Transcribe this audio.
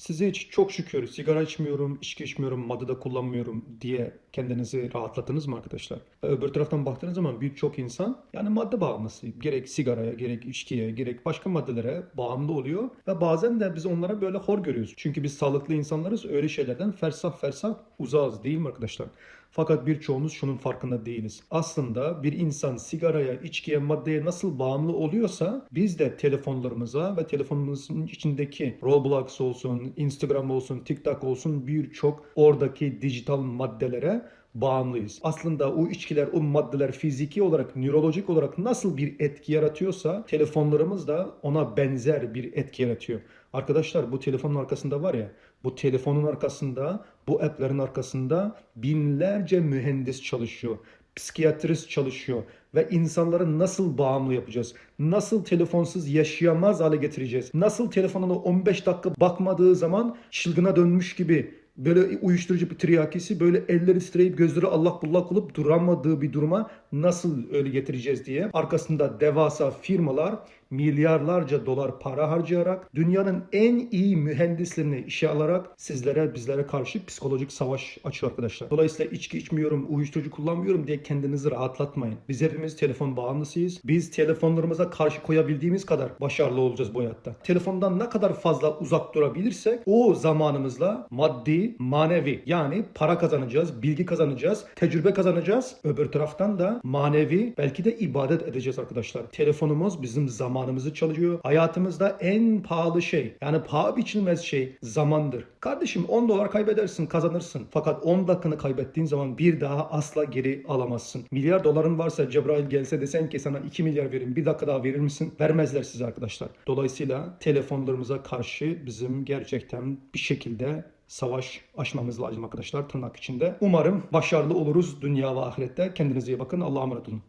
Size hiç çok şükür sigara içmiyorum, içki içmiyorum, madde de kullanmıyorum diye kendinizi rahatlattınız mı arkadaşlar? Öbür taraftan baktığınız zaman birçok insan yani madde bağımlısı. Gerek sigaraya, gerek içkiye, gerek başka maddelere bağımlı oluyor. Ve bazen de biz onlara böyle hor görüyoruz. Çünkü biz sağlıklı insanlarız. Öyle şeylerden fersah fersah uzağız değil mi arkadaşlar? Fakat birçoğumuz şunun farkında değiliz. Aslında bir insan sigaraya, içkiye, maddeye nasıl bağımlı oluyorsa biz de telefonlarımıza ve telefonumuzun içindeki Roblox olsun, Instagram olsun, TikTok olsun birçok oradaki dijital maddelere bağımlıyız. Aslında o içkiler, o maddeler fiziki olarak, nörolojik olarak nasıl bir etki yaratıyorsa telefonlarımız da ona benzer bir etki yaratıyor. Arkadaşlar bu telefonun arkasında var ya, bu telefonun arkasında, bu app'lerin arkasında binlerce mühendis çalışıyor. Psikiyatrist çalışıyor ve insanları nasıl bağımlı yapacağız? Nasıl telefonsuz yaşayamaz hale getireceğiz? Nasıl telefonuna 15 dakika bakmadığı zaman çılgına dönmüş gibi böyle uyuşturucu bir triyakisi böyle elleri titreyip gözleri allak bullak olup duramadığı bir duruma nasıl öyle getireceğiz diye. Arkasında devasa firmalar milyarlarca dolar para harcayarak dünyanın en iyi mühendislerini işe alarak sizlere bizlere karşı psikolojik savaş açıyor arkadaşlar. Dolayısıyla içki içmiyorum, uyuşturucu kullanmıyorum diye kendinizi rahatlatmayın. Biz hepimiz telefon bağımlısıyız. Biz telefonlarımıza karşı koyabildiğimiz kadar başarılı olacağız bu hayatta. Telefondan ne kadar fazla uzak durabilirsek o zamanımızla maddi, manevi yani para kazanacağız, bilgi kazanacağız, tecrübe kazanacağız. Öbür taraftan da manevi belki de ibadet edeceğiz arkadaşlar. Telefonumuz bizim zamanımızı çalıyor. Hayatımızda en pahalı şey yani paha biçilmez şey zamandır. Kardeşim 10 dolar kaybedersin kazanırsın. Fakat 10 dakikanı kaybettiğin zaman bir daha asla geri alamazsın. Milyar doların varsa Cebrail gelse desen ki sana 2 milyar verin bir dakika daha verir misin? Vermezler size arkadaşlar. Dolayısıyla telefonlarımıza karşı bizim gerçekten bir şekilde savaş açmamız lazım arkadaşlar tırnak içinde. Umarım başarılı oluruz dünya ve ahirette. Kendinize iyi bakın. Allah'a emanet olun.